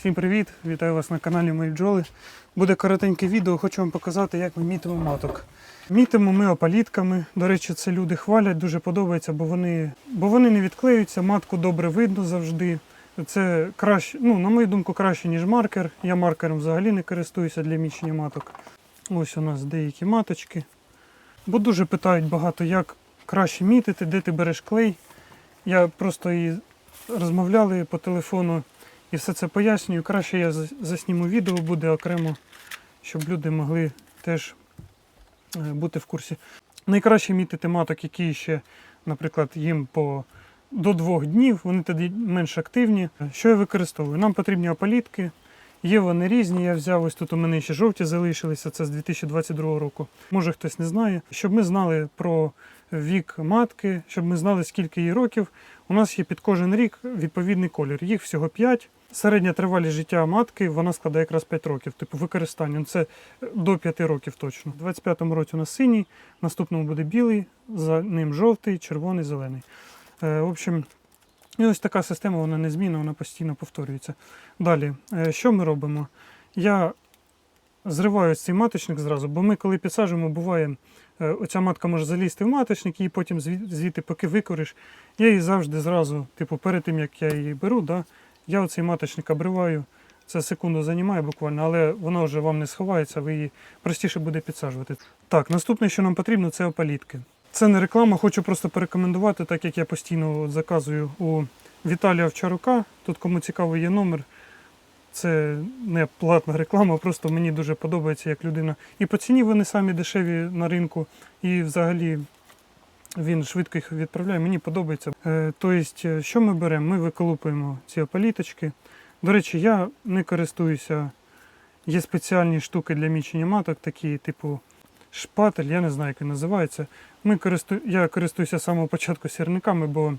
Всім привіт! Вітаю вас на каналі Мої бджоли. Буде коротеньке відео, хочу вам показати, як ми мітимо маток. Мітимо ми опалітками. До речі, це люди хвалять, дуже подобається, бо вони, бо вони не відклеюються, матку добре видно завжди. Це краще, ну, на мою думку, краще, ніж маркер. Я маркером взагалі не користуюся для мічення маток. Ось у нас деякі маточки. Бо дуже питають багато, як краще мітити, де ти береш клей. Я просто і розмовляли по телефону і все це пояснюю. Краще я засніму відео буде окремо, щоб люди могли теж е, бути в курсі. Найкраще мітити маток, які ще, наприклад, їм по до двох днів, вони тоді менш активні. Що я використовую? Нам потрібні опалітки. Є вони різні. Я взяв ось тут у мене ще жовті залишилися, це з 2022 року. Може хтось не знає. Щоб ми знали про вік матки, щоб ми знали, скільки їй років. У нас є під кожен рік відповідний колір. Їх всього 5. Середня тривалість життя матки вона складає якраз 5 років. Типу використання. Ну, Це до 5 років точно. У 25-му році у нас синій, наступному буде білий, за ним жовтий, червоний, зелений. Е, в общем, і ось така система, вона незмінна, вона постійно повторюється. Далі, е, що ми робимо? Я зриваю цей маточник зразу, бо ми, коли підсаджуємо, буває, е, оця матка може залізти в маточник, і потім звідти, поки викориш, я її завжди зразу, типу, перед тим як я її беру, да, я оцей маточник обриваю. Це секунду займає буквально, але вона вже вам не сховається, ви її простіше буде підсаджувати. Так, наступне, що нам потрібно, це опалітки. Це не реклама, хочу просто порекомендувати, так як я постійно заказую у Віталія Овчарука. Тут кому цікаво є номер. Це не платна реклама, просто мені дуже подобається як людина. І по ціні вони самі дешеві на ринку, і взагалі він швидко їх відправляє. Мені подобається. Е, тобто, що ми беремо? Ми виколупуємо ці опаліточки. До речі, я не користуюся. Є спеціальні штуки для мічення маток, такі, типу шпатель, я не знаю, як він називається. Ми користу... Я користуюся з самого початку сірниками, бо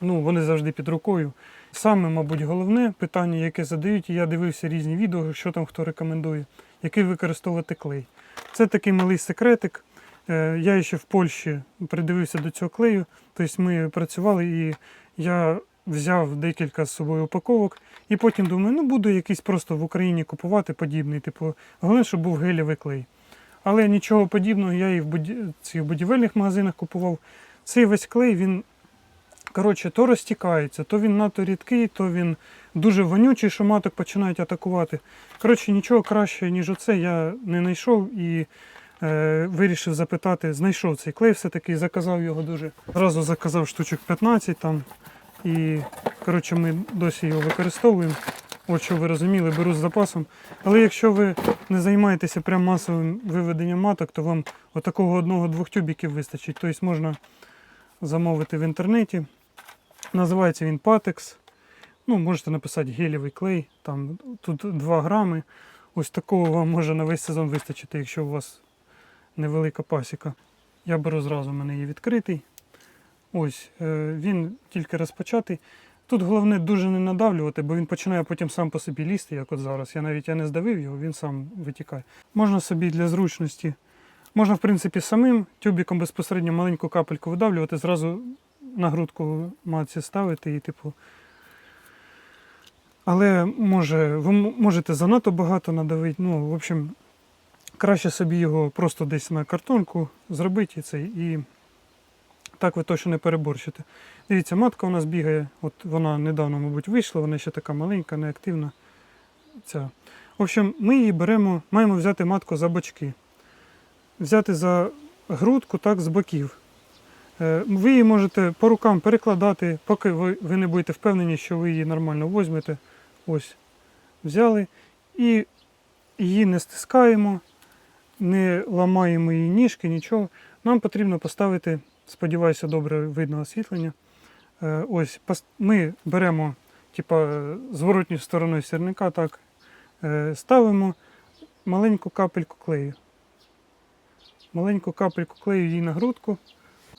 ну, вони завжди під рукою. Саме, мабуть, головне питання, яке задають, і я дивився різні відео, що там хто рекомендує, який використовувати клей. Це такий малий секретик. Е, Я ще в Польщі придивився до цього клею. Тобто ми працювали і я взяв декілька з собою упаковок, і потім думаю, ну буду якийсь просто в Україні купувати подібний. Типу, головне, щоб був гелєвий клей. Але нічого подібного я і в цих будівельних магазинах купував. Цей весь клей, він коротше, то розтікається, то він надто рідкий, то він дуже вонючий, що маток починають атакувати. Коротше, нічого краще, ніж оце, я не знайшов і вирішив запитати, знайшов цей клей все-таки, заказав його дуже. Зразу заказав штучок 15 там. І коротше, ми досі його використовуємо. От що ви розуміли, беру з запасом. Але якщо ви не займаєтеся прям масовим виведенням маток, то вам отакого одного-двох тюбіків вистачить. Тобто можна замовити в інтернеті. Називається він Patex. Ну, можете написати гелєвий клей, там тут 2 грами. Ось такого вам може на весь сезон вистачити, якщо у вас невелика пасіка. Я беру зразу, у мене є відкритий. Ось, е, він тільки розпочатий. Тут головне дуже не надавлювати, бо він починає потім сам по собі лізти, як от зараз. Я навіть я не здавив його, він сам витікає. Можна собі для зручності, можна, в принципі, самим тюбіком безпосередньо маленьку капельку видавлювати, зразу на грудку матці ставити і, типу. Але може, ви можете занадто багато надавити. Ну, в общем, краще собі його просто десь на картонку зробити і цей. І так ви точно не переборщите. Дивіться, матка у нас бігає, от вона недавно, мабуть, вийшла, вона ще така маленька, неактивна. Ця. В общем, ми її беремо, маємо взяти матку за бочки. Взяти за грудку, так, з боків. Е, Ви її можете по рукам перекладати, поки ви, ви не будете впевнені, що ви її нормально возьмете. Ось, взяли. І її не стискаємо, не ламаємо її ніжки, нічого. Нам потрібно поставити, сподіваюся, добре видно освітлення. Е, Ось ми беремо типа, зворотньою стороною сірника, так, е, ставимо маленьку капельку клею. Маленьку капельку клею їй на грудку.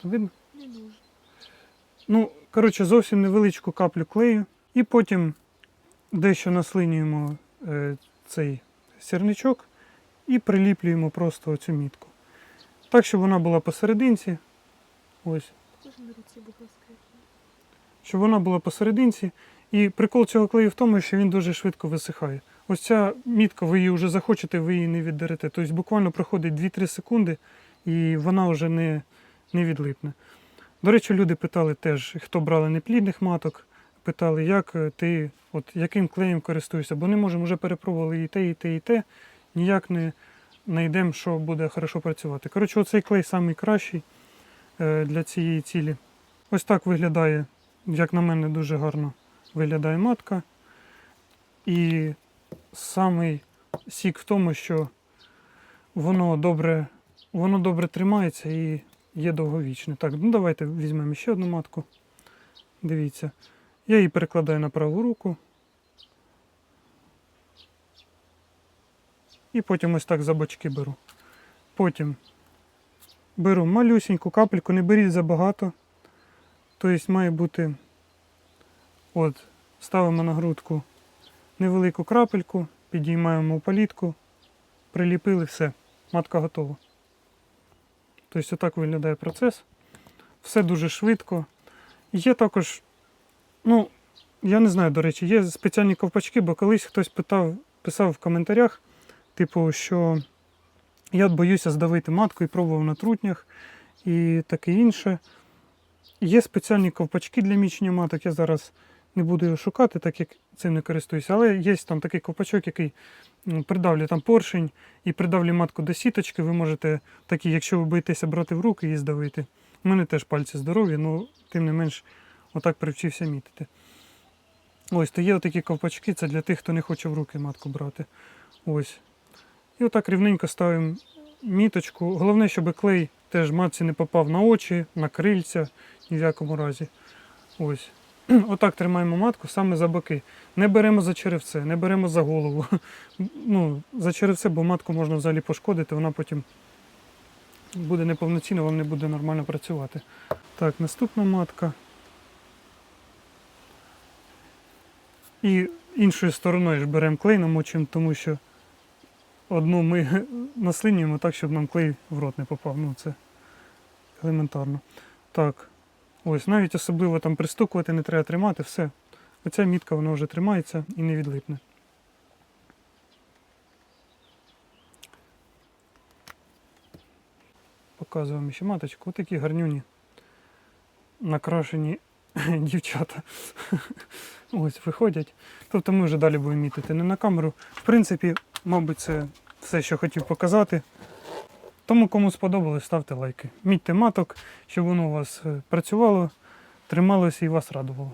Видно? Не дуже. Ну, коротше, зовсім невеличку каплю клею. І потім дещо наслинюємо е, цей сірничок і приліплюємо просто оцю мітку. Так, щоб вона була посерединці. Ось. Щоб вона була посерединці. І прикол цього клею в тому, що він дуже швидко висихає. Ось ця мітка, ви її вже захочете, ви її не віддерете. Тобто буквально проходить 2-3 секунди і вона вже не, не відлипне. До речі, люди питали теж, хто брали неплідних маток, питали, як е, ти, от яким клеєм користуєшся, бо не можемо, вже перепробували і те, і те, і те. Ніяк не знайдемо, що буде хорошо працювати. Коротше, оцей клей найкращий е, для цієї цілі. Ось так виглядає, як на мене, дуже гарно виглядає матка. І самий сік в тому, що воно добре, воно добре тримається і є довговічне. Так, ну давайте візьмемо ще одну матку. Дивіться. Я її перекладаю на праву руку. І потім ось так за бочки беру. Потім беру малюсеньку капельку, не беріть забагато. Тобто має бути, от, ставимо на грудку невелику крапельку, підіймаємо в палітку, приліпили, все, матка готова. Тобто отак виглядає процес. Все дуже швидко. Є також, ну, я не знаю, до речі, є спеціальні ковпачки, бо колись хтось питав, писав в коментарях, типу, що я боюся здавити матку і пробував на трутнях і таке інше. Є спеціальні ковпачки для мічення маток. Я зараз не буду його шукати, так як цим не користуюся. Але є там такий ковпачок, який придавлює там поршень і придавлює матку до сіточки. Ви можете такі, якщо ви боїтеся брати в руки і здавити. У мене теж пальці здорові, але тим не менш отак привчився мітити. Ось, то є отакі ковпачки, це для тих, хто не хоче в руки матку брати. Ось. І отак рівненько ставимо міточку. Головне, щоб клей теж матці не попав на очі, на крильця, ні в якому разі. Ось. Отак тримаємо матку саме за боки. Не беремо за черевце, не беремо за голову. Ну, за черевце, бо матку можна взагалі пошкодити, вона потім буде неповноцінна, вам не буде нормально працювати. Так, наступна матка. І іншою стороною ж беремо клей, намочуємо, тому що одну ми наслинюємо так, щоб нам клей в рот не попав. Ну, це елементарно. Так, ось навіть особливо там пристукувати не треба тримати, все. Оця мітка вона вже тримається і не відлипне. Показуємо ще маточку. Отакі гарнюні накрашені дівчата. Ось виходять. Тобто ми вже далі будемо мітити не на камеру. В принципі, мабуть, це все, що хотів показати. Тому кому сподобалось, ставте лайки. Мітьте маток, щоб воно у вас е, працювало, трималося і вас радувало.